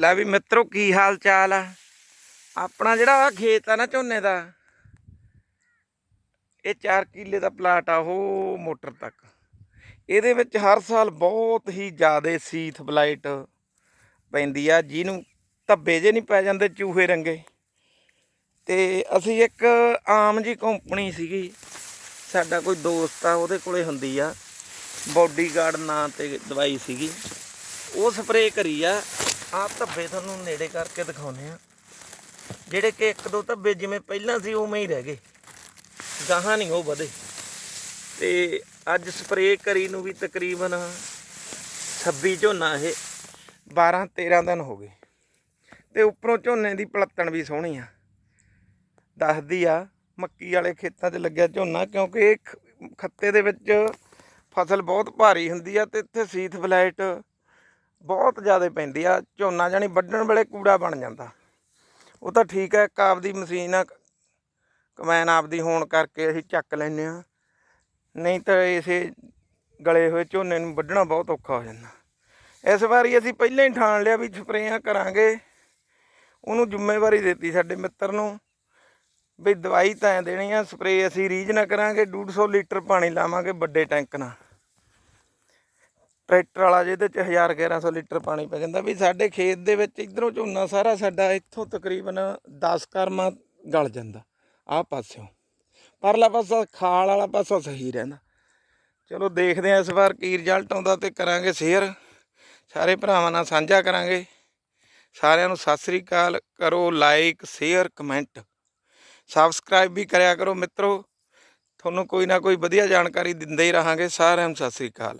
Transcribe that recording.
ਲੈ ਵੀ ਮਿੱਤਰੋ, ਕੀ ਹਾਲ ਚਾਲ ਆ? ਆਪਣਾ ਜਿਹੜਾ ਖੇਤ ਆ ਨਾ ਝੋਨੇ ਦਾ, ਇਹ 4 ਕਿੱਲੇ ਦਾ ਪਲਾਟ ਆ ਉਹ ਮੋਟਰ ਤੱਕ। ਇਹਦੇ ਵਿੱਚ ਹਰ ਸਾਲ ਬਹੁਤ ਹੀ ਜ਼ਿਆਦਾ ਸੀਥ ਬਲਾਈਟ ਪੈਂਦੀ ਆ, ਜਿਹਨੂੰ ਧੱਬੇ ਜੇ ਨਹੀਂ ਪੈ ਜਾਂਦੇ ਚੂਹੇ ਰੰਗੇ। ਤੇ ਅਸੀਂ ਇੱਕ ਆਮ ਜੀ ਕੰਪਨੀ ਸੀਗੀ, ਸਾਡਾ ਕੋਈ ਦੋਸਤ ਆ, ਉਹਦੇ ਕੋਲੇ ਹੁੰਦੀ ਆ। ਬੋਡੀਗਾਰਡ ਨਾਂ ਤੇ ਦਵਾਈ ਸੀਗੀ। ਉਹ ਸਪਰੇਅ ਕਰੀ ਆ। ਆਹ ਧੱਬੇ ਤੁਹਾਨੂੰ ਨੇੜੇ ਕਰਕੇ ਦਿਖਾਉਨੇ ਆ ਜਿਹੜੇ ਕਿ ਇੱਕ ਦੋ ਧੱਬੇ ਜਿਵੇਂ ਪਹਿਲਾਂ ਸੀ, ਉਵੇਂ ਹੀ ਰਹਿ ਗਏ। ਗਾਹਾਂ ਨਹੀਂ ਉਹ ਵਧੇ। ਤੇ ਅੱਜ ਸਪਰੇਅ ਕਰੀ ਨੂੰ ਵੀ ਤਕਰੀਬਨ 26 ਝੋਨਾ ਇਹ 12 13 ਦਿਨ ਹੋ ਗਏ। ਤੇ ਉੱਪਰੋਂ ਝੋਨੇ ਦੀ ਪਲੱਤਣ ਵੀ ਸੋਹਣੀ ਆ। ਦੱਸਦੀ ਆ, ਮੱਕੀ ਵਾਲੇ ਖੇਤਾਂ 'ਚ ਲੱਗਿਆ ਝੋਨਾ, ਕਿਉਂਕਿ ਇਹ ਖ- ਖੱਤੇ ਦੇ ਵਿੱਚ ਫਸਲ ਬਹੁਤ ਭਾਰੀ ਹੁੰਦੀ ਆ ਤੇ ਇੱਥੇ ਸੀਥ ਫਲੈਟ ਬਹੁਤ ਜ਼ਿਆਦਾ ਪੈਂਦੀ ਆ, ਝੋਨਾ ਜਾਨੀ ਵੱਢਣ ਵੇਲੇ ਕੂੜਾ ਬਣ ਜਾਂਦਾ। ਉਹ ਤਾਂ ਠੀਕ ਹੈ, ਇੱਕ ਆਪਦੀ ਮਸ਼ੀਨ ਆ, ਕਮੈਨ ਆਪਦੀ ਹੋਣ ਕਰਕੇ ਅਸੀਂ ਚੱਕ ਲੈਨੇ ਆ ਨਹੀਂ ਤਾਂ ਇਸੇ ਗਲੇ ਹੋਏ ਝੋਨੇ ਨੂੰ ਵੱਢਣਾ ਬਹੁਤ ਔਖਾ ਹੋ ਜਾਂਦਾ। ਇਸ ਵਾਰੀ ਅਸੀਂ ਪਹਿਲਾਂ ਹੀ ਠਾਣ ਲਿਆ ਵੀ ਸਪਰੇਆਂ ਕਰਾਂਗੇ। ਉਹਨੂੰ ਜ਼ਿੰਮੇਵਾਰੀ ਦਿੱਤੀ ਸਾਡੇ ਮਿੱਤਰ ਨੂੰ ਵੀ ਦਵਾਈ ਤਾਂ ਐਂ ਦੇਣੀ ਆ ਸਪਰੇ ਅਸੀਂ ਰੀਝ ਨਾ ਕਰਾਂਗੇ 150 ਲੀਟਰ ਪਾਣੀ ਲਾਵਾਂਗੇ ਵੱਡੇ ਟੈਂਕ ਨਾਲ। ਟਰੈਕਟਰ ਵਾਲਾ ਜਿਹਦੇ ਚ 1000 1100 ਲੀਟਰ ਪਾਣੀ ਪੈ ਜਾਂਦਾ, ਵੀ ਸਾਡੇ ਖੇਤ ਦੇ ਵਿੱਚ ਇਧਰੋਂ ਝੋਨਾ ਸਾਰਾ ਸਾਡਾ ਇੱਥੋਂ ਤਕਰੀਬਨ 10 ਕਰਮਾ ਗਲ ਜਾਂਦਾ, ਆਹ ਪਾਸਿਓਂ। ਪਰਲਾ ਪਾਸਾ ਖਾਲ ਵਾਲਾ ਪਾਸਾ ਸਹੀ ਰਹਿੰਦਾ। ਚਲੋ ਦੇਖਦੇ ਹਾਂ ਇਸ ਵਾਰ ਕੀ ਰਿਜ਼ਲਟ ਆਉਂਦਾ ਤੇ ਕਰਾਂਗੇ ਸ਼ੇਅਰ ਸਾਰੇ ਭਰਾਵਾਂ ਨਾਲ ਸਾਂਝਾ ਕਰਾਂਗੇ। ਸਾਰਿਆਂ ਨੂੰ ਸਤਿ ਸ੍ਰੀ ਅਕਾਲ, ਕਰੋ ਲਾਈਕ ਸ਼ੇਅਰ ਕਮੈਂਟ ਸਬਸਕ੍ਰਾਈਬ ਵੀ ਕਰਿਆ ਕਰੋ ਮਿੱਤਰੋ। ਤੁਹਾਨੂੰ ਕੋਈ ਨਾ ਕੋਈ ਵਧੀਆ ਜਾਣਕਾਰੀ ਦਿੰਦੇ ਹੀ ਰਹਾਂਗੇ। ਸਾਰਿਆਂ ਨੂੰ ਸਤਿ ਸ੍ਰੀ ਅਕਾਲ।